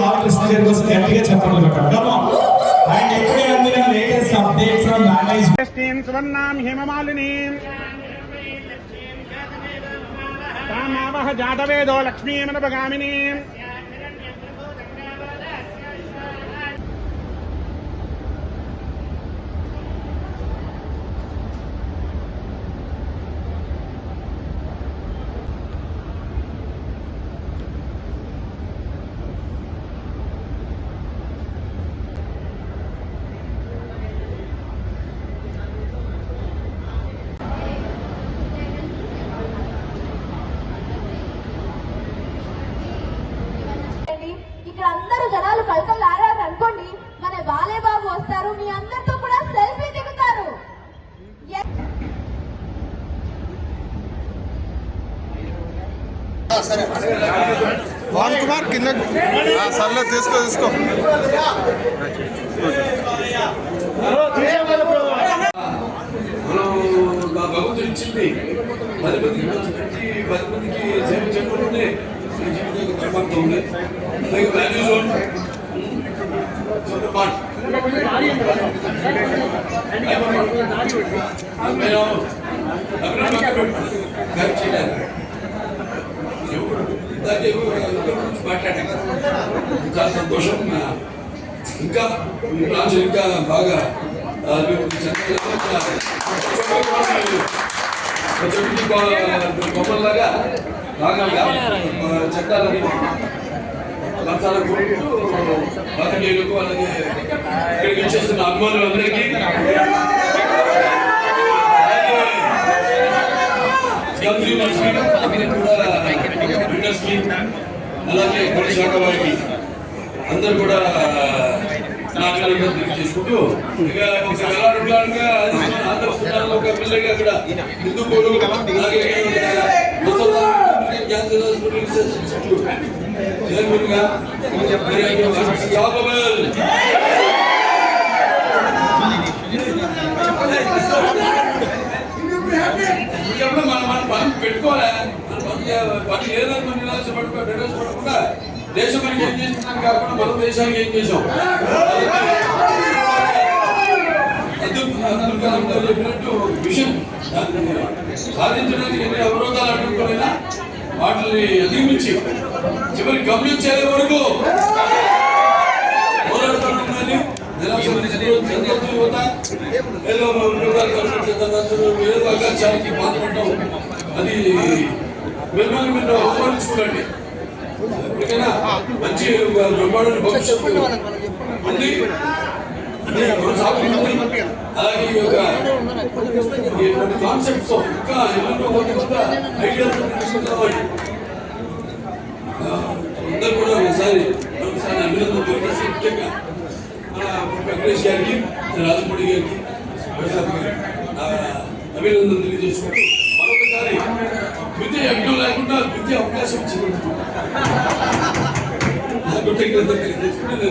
God is there was empty chapter come on and every and the latest update from management team swarnam hemamalini कामावह जातवेदो लक्ष्मीमनपगामिनीम् అందరూ కలకలు ఆడారు అనుకోండి మన బాలే బాబు వస్తారు మీ అందరితో కూడా సెల్ఫీ దిగుతారు పవన్ కుమార్ కింద ఆ, సర్లే తీసుకో తీసుకో మనం మా భగవంతుడు ఇచ్చింది పది మందికి పది మందికి సేవ చేయడంలోనే ఈ జీవితం యొక్క పరమాత్మ ఉంది అలాగే వాల్యూ జోన్ మాట మేము అభినందన గారికి చేయలేదు ఎవరు ఇందాకే ఎవరి గురించి మాట్లాడాను చాలా సంతోషం ఇంకా మీ ప్లాన్స్ ఇంకా బాగా ఆ, అభివృద్ధి చెందాలి. చెట్టుకి లంచాలకు అలాగే ఇక్కడికి వచ్చేస్తున్న కూడా అలాగే కొన్ని శాఖ వారికి అందరూ కూడా చేసుకుంటూ ఇక ఒక వేలాడులాడుగా ఆంధ్రప్రదేశ్లో ఒక పిల్లకి అక్కడ అలాగే క్యాన్సర్ హాస్పిటల్ రీసెర్చ్ ఇన్స్టిట్యూట్ చైర్మన్గా జాబబల్ ఇంకెప్పుడు మనం మన పని పెట్టుకోవాలి మన పని చే- పని లేదని మనం నిరాశపడకుండా దేశం మనకి ఏం చేస్తున్నాం కాకుండా మన దేశానికి ఏం చేసాం అబ్దుల్ కలాం గారు చెప్పినట్టు విషయం సాధించడానికి ఎన్ని అవరోధాలు అడ్డుకోలేనా వాటిని అధిగమించి చివరి గమనించే వరకు పోరాడుతున్నామని నిరాశపడి బాధపడటం అది మిమ్మల్ని మీరు అవమానించుకోండి ఎప్పటికైనా మంచి బ్రహ్మాండ భవిష్యత్తు ఉంది కొనసాగుతుంది. అలాగే ఈ యొక్క కాన్సెప్ట్స్ ఇంకా ఎన్నో కొత్త ఐడియాలు అందరూ కూడా ఒకసారి ఒకసారి అభినందన తెలియజేసి ముఖ్యంగా మన వెంకటేష్ గారికి రాజమౌళి గారికి అభినందన తెలియజేసుకుంటూ మరొకసారి ద్వితీయ యజ్ఞం లేకుండా ద్వితీయ అవకాశం ఇచ్చినట్టు. కృతజ్ఞత తెలియజేసుకుంటూ